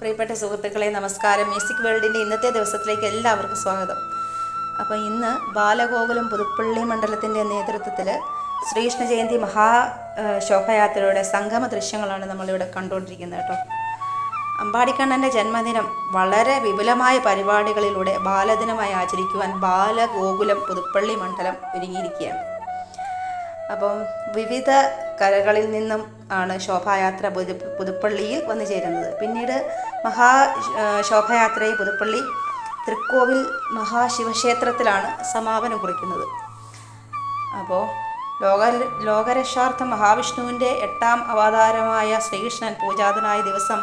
പ്രിയപ്പെട്ട സുഹൃത്തുക്കളെ നമസ്കാരം. മ്യൂസിക് വേൾഡിന്റെ ഇന്നത്തെ ദിവസത്തിലേക്ക് എല്ലാവർക്കും സ്വാഗതം. അപ്പോൾ ഇന്ന് ബാലഗോകുലം പുതുപ്പള്ളി മണ്ഡലത്തിന്റെ നേതൃത്വത്തിൽ ശ്രീകൃഷ്ണ ജയന്തി മഹാ ശോഭയാത്രയുടെ സംഗമ ദൃശ്യങ്ങളാണ് നമ്മളിവിടെ കണ്ടുകൊണ്ടിരിക്കുന്നത് കേട്ടോ. അമ്പാടിക്കണ്ണന്റെ ജന്മദിനം വളരെ വിപുലമായ പരിപാടികളിലൂടെ ബാലദിനമായി ആചരിക്കുവാൻ ബാലഗോകുലം പുതുപ്പള്ളി മണ്ഡലം ഒരുങ്ങിയിരിക്കുകയാണ്. അപ്പം വിവിധ കലകളിൽ നിന്നും ആണ് ശോഭായാത്ര പുതു പുതുപ്പള്ളിയിൽ വന്നു ചേരുന്നത്. പിന്നീട് മഹാ ശോഭയാത്രയെ പുതുപ്പള്ളി തൃക്കോവിൽ മഹാശിവക്ഷേത്രത്തിലാണ് സമാപനം കുറിക്കുന്നത്. അപ്പോൾ ലോക ലോകരക്ഷാർത്ഥം മഹാവിഷ്ണുവിന്റെ എട്ടാം അവതാരമായ ശ്രീകൃഷ്ണൻ പൂജാതനായ ദിവസം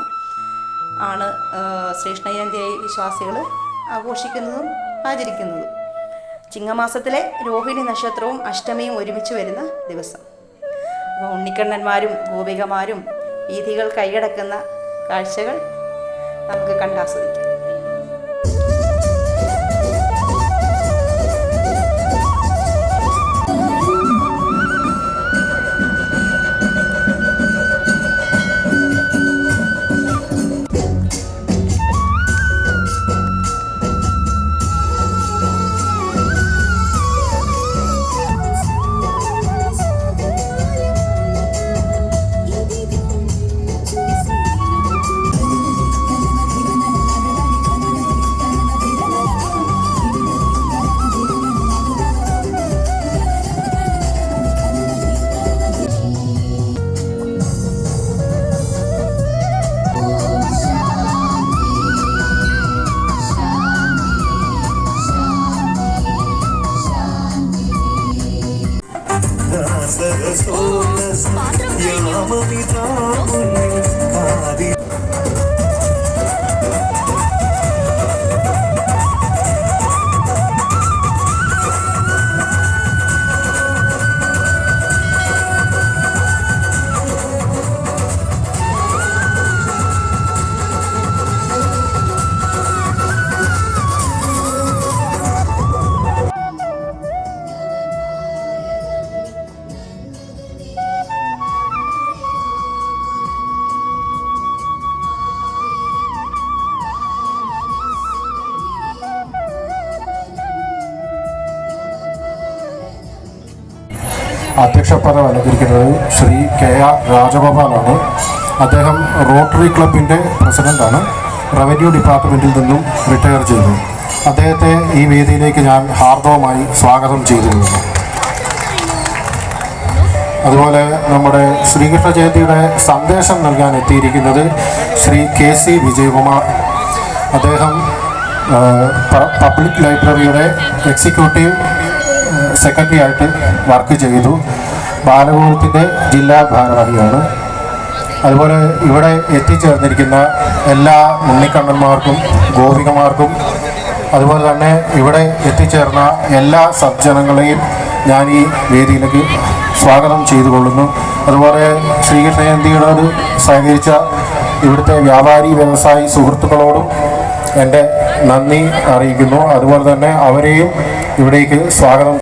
ആണ് ശ്രീകൃഷ്ണ വിശ്വാസികൾ ആഘോഷിക്കുന്നതും ആചരിക്കുന്നതും. ചിങ്ങമാസത്തിലെ രോഹിണി നക്ഷത്രവും അഷ്ടമിയും ഒരുമിച്ച് വരുന്ന ദിവസം. അപ്പോൾ ഉണ്ണിക്കണ്ണന്മാരും ഗോപികമാരും വീഥികൾ കൈയടക്കുന്ന കാഴ്ചകൾ നമുക്ക് കണ്ടാസ്വദിക്കാം సోరస యామమి తాముని അധ്യക്ഷപദം അലങ്കരിക്കുന്നത് ശ്രീ കെ ആർ രാജഗോപാലാണ്. അദ്ദേഹം റോട്ടറി ക്ലബിന്റെ പ്രസിഡന്റാണ് റവന്യൂ ഡിപ്പാർട്ട്മെന്റിൽ നിന്നും റിട്ടയർ ചെയ്തു. അദ്ദേഹത്തെ ഈ വേദിയിലേക്ക് ഞാൻ ഹാർദവമായി സ്വാഗതം ചെയ്തിരുന്നു അതുപോലെ നമ്മുടെ ശ്രീകൃഷ്ണ ജയന്തിയുടെ സന്ദേശം നൽകാൻ എത്തിയിരിക്കുന്നത് ശ്രീ കെ സി വിജയകുമാർ. അദ്ദേഹം പബ്ലിക് ലൈബ്രറിയുടെ എക്സിക്യൂട്ടീവ് സെക്രട്ടറി ആയിട്ട് വർക്ക് ചെയ്തു. ബാലഗോകുലത്തിന്റെ ജില്ലാ ഭാരവാഹിയാണ്. അതുപോലെ ഇവിടെ എത്തിച്ചേർന്നിരിക്കുന്ന എല്ലാ ഉണ്ണിക്കണ്ണന്മാർക്കും ഗോപികമാർക്കും അതുപോലെ തന്നെ ഇവിടെ എത്തിച്ചേർന്ന എല്ലാ സജ്ജനങ്ങളെയും ഞാൻ ഈ വേദിയിലേക്ക് സ്വാഗതം ചെയ്തു കൊള്ളുന്നു അതുപോലെ ശ്രീകൃഷ്ണ ജയന്തിയോട് സഹകരിച്ച ഇവിടുത്തെ വ്യാപാരി വ്യവസായി സുഹൃത്തുക്കളോടും എന്റെ നന്ദി അറിയിക്കുന്നു. അതുപോലെ തന്നെ അവരെയും ഇവിടേക്ക് സ്വാഗതം.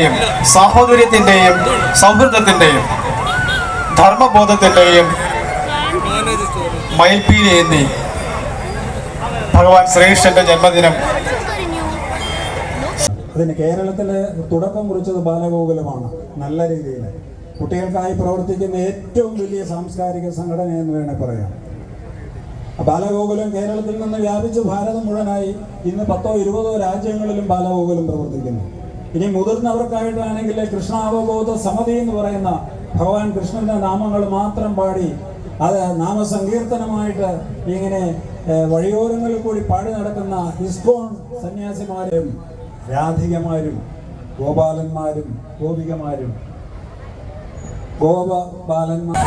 യുഗ സാഹോദര്യത്തിന്റെയും സൗഹൃദത്തിന്റെയും ധർമ്മബോധത്തിന്റെയും ഗോകുലമണിയും മണിയും ഭഗവാൻ ശ്രീകൃഷ്ണന്റെ ജന്മദിനം. അതിന് കേരളത്തിലെ തുടക്കം കുറിച്ചത് ബാലഗോകുലമാണ് നല്ല രീതിയിൽ. കുട്ടികൾക്കായി പ്രവർത്തിക്കുന്ന ഏറ്റവും വലിയ സാംസ്കാരിക സംഘടന എന്ന് വേണേൽ പറയാം. ബാലഗോകുലം കേരളത്തിൽ നിന്ന് വ്യാപിച്ച് ഭാരതം മുഴുവനായി ഇന്ന് പത്തോ ഇരുപതോ രാജ്യങ്ങളിലും ബാലഗോകുലം പ്രവർത്തിക്കുന്നു. ഇനി മുതിർന്നവർക്കായിട്ടാണെങ്കിൽ കൃഷ്ണാവബോധ സമിതി എന്ന് പറയുന്ന ഭഗവാൻ കൃഷ്ണന്റെ നാമങ്ങൾ മാത്രം പാടി അത് നാമസങ്കീർത്തനമായിട്ട് ഇങ്ങനെ വഴിയോരങ്ങളിൽ കൂടി പാടി നടക്കുന്ന ഇസ്കോൺ സന്യാസിമാരും രാധികമാരും ഗോപാലന്മാരും ഗോപികമാരും ഗോപബാലന്മാർ